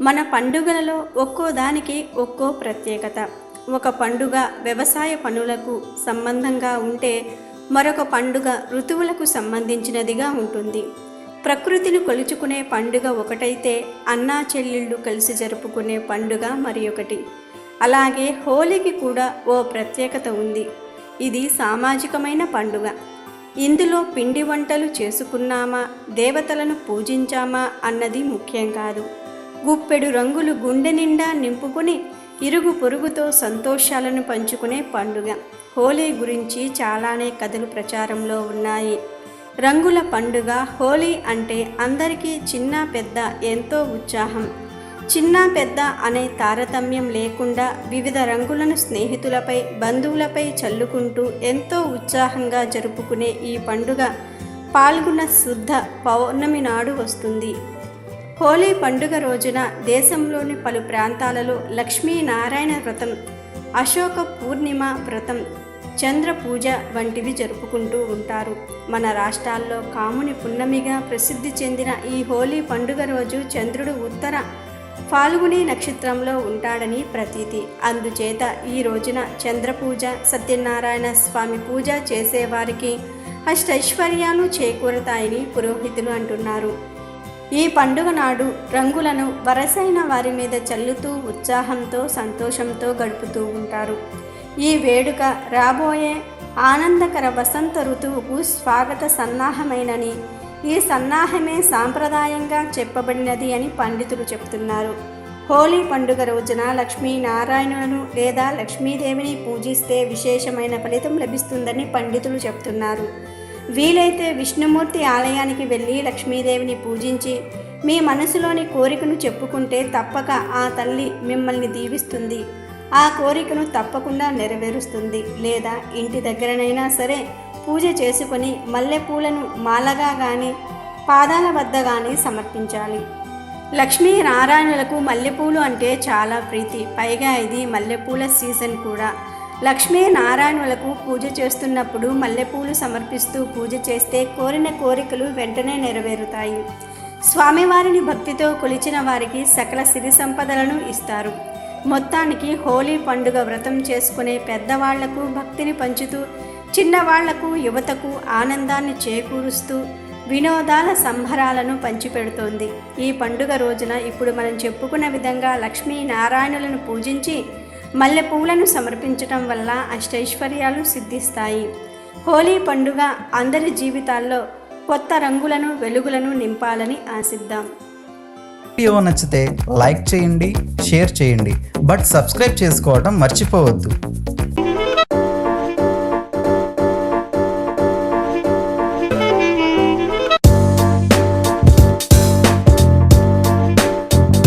మన పండుగలలో ఒక్కో దానికి ఒక్కో ప్రత్యేకత. ఒక పండుగ వ్యవసాయ పనులకు సంబంధంగా ఉంటే మరొక పండుగ ఋతువులకు సంబంధించినదిగా ఉంటుంది. ప్రకృతిని కొలుచుకునే పండుగ ఒకటైతే అన్నా చెల్లెళ్ళు కలిసి జరుపుకునే పండుగ మరి ఒకటి. అలాగే హోలీకి కూడా ఓ ప్రత్యేకత ఉంది. ఇది సామాజికమైన పండుగ. ఇందులో పిండి వంటలు చేసుకున్నామా దేవతలను పూజించామా అన్నది ముఖ్యం కాదు. గుప్పెడు రంగులు గుండె నిండా నింపుకుని ఇరుగు పొరుగుతో సంతోషాలను పంచుకునే పండుగ. హోలీ గురించి చాలానే కథలు ప్రచారంలో ఉన్నాయి. రంగుల పండుగ హోలీ అంటే అందరికీ చిన్న పెద్ద ఎంతో ఉత్సాహం. చిన్న పెద్ద అనే తారతమ్యం లేకుండా వివిధ రంగులను స్నేహితులపై బంధువులపై చల్లుకుంటూ ఎంతో ఉత్సాహంగా జరుపుకునే ఈ పండుగ పాల్గొన్న శుద్ధ పౌర్ణమి నాడు వస్తుంది. హోలీ పండుగ రోజున దేశంలోని పలు ప్రాంతాలలో లక్ష్మీనారాయణ వ్రతం అశోక పూర్ణిమ వ్రతం చంద్ర పూజ వంటివి జరుపుకుంటూ ఉంటారు. మన రాష్ట్రాల్లో కాముని పున్నమిగా ప్రసిద్ధి చెందిన ఈ హోలీ పండుగ రోజు చంద్రుడు ఉత్తర ఫాల్గుని నక్షత్రంలో ఉంటాడని ప్రతీతి. అందుచేత ఈ రోజున చంద్ర పూజ సత్యనారాయణ స్వామి పూజ చేసేవారికి అష్టైశ్వర్యాలు చేకూరతాయని పురోహితులు అంటున్నారు. ఈ పండుగ నాడు రంగులను వరసైన వారి మీద చల్లుతూ ఉత్సాహంతో సంతోషంతో గడుపుతూ ఉంటారు. ఈ వేడుక రాబోయే ఆనందకర వసంత ఋతువుకు స్వాగత సన్నాహమైనని ఈ సన్నాహమే సాంప్రదాయంగా చెప్పబడినది అని పండితులు చెప్తున్నారు. హోలీ పండుగ రోజున లక్ష్మీనారాయణులను లేదా లక్ష్మీదేవిని పూజిస్తే విశేషమైన ఫలితం లభిస్తుందని పండితులు చెప్తున్నారు. వీలైతే విష్ణుమూర్తి ఆలయానికి వెళ్ళి లక్ష్మీదేవిని పూజించి మీ మనసులోని కోరికను చెప్పుకుంటే తప్పక ఆ తల్లి మిమ్మల్ని దీవిస్తుంది. ఆ కోరికను తప్పకుండా నెరవేరుస్తుంది. లేదా ఇంటి దగ్గరనైనా సరే పూజ చేసుకొని మల్లెపూలను మాలగా కానీ పాదాల వద్ద కానీ సమర్పించాలి. లక్ష్మీ నారాయణులకు మల్లెపూలు అంటే చాలా ప్రీతి. పైగా ఇది మల్లెపూల సీజన్ కూడా. లక్ష్మీ నారాయణులకు పూజ చేస్తున్నప్పుడు మల్లెపూలు సమర్పిస్తూ పూజ చేస్తే కోరిన కోరికలు వెంటనే నెరవేరుతాయి. స్వామివారిని భక్తితో కొలిచిన వారికి సకల సిరి సంపదలను ఇస్తారు. మొత్తానికి హోలీ పండుగ వ్రతం చేసుకునే పెద్దవాళ్ళకు భక్తిని పంచుతూ చిన్నవాళ్ళకు యువతకు ఆనందాన్ని చేకూరుస్తూ వినోదాల సంబరాలను పంచిపెడుతోంది. ఈ పండుగ రోజున ఇప్పుడు మనం చెప్పుకున్న విధంగా లక్ష్మీ నారాయణులను పూజించి మల్లె పువ్వులను సమర్పించటం వల్ల అష్టైశ్వర్యాలు సిద్ధిస్తాయి. హోలీ పండుగ అందరి జీవితాల్లో కొత్త రంగులను వెలుగులను నింపాలని ఆశిద్దాం. వీడియో నచ్చితే లైక్ చేయండి షేర్ చేయండి. బట్ సబ్స్క్రైబ్ చేసుకోవడం మర్చిపోవద్దు.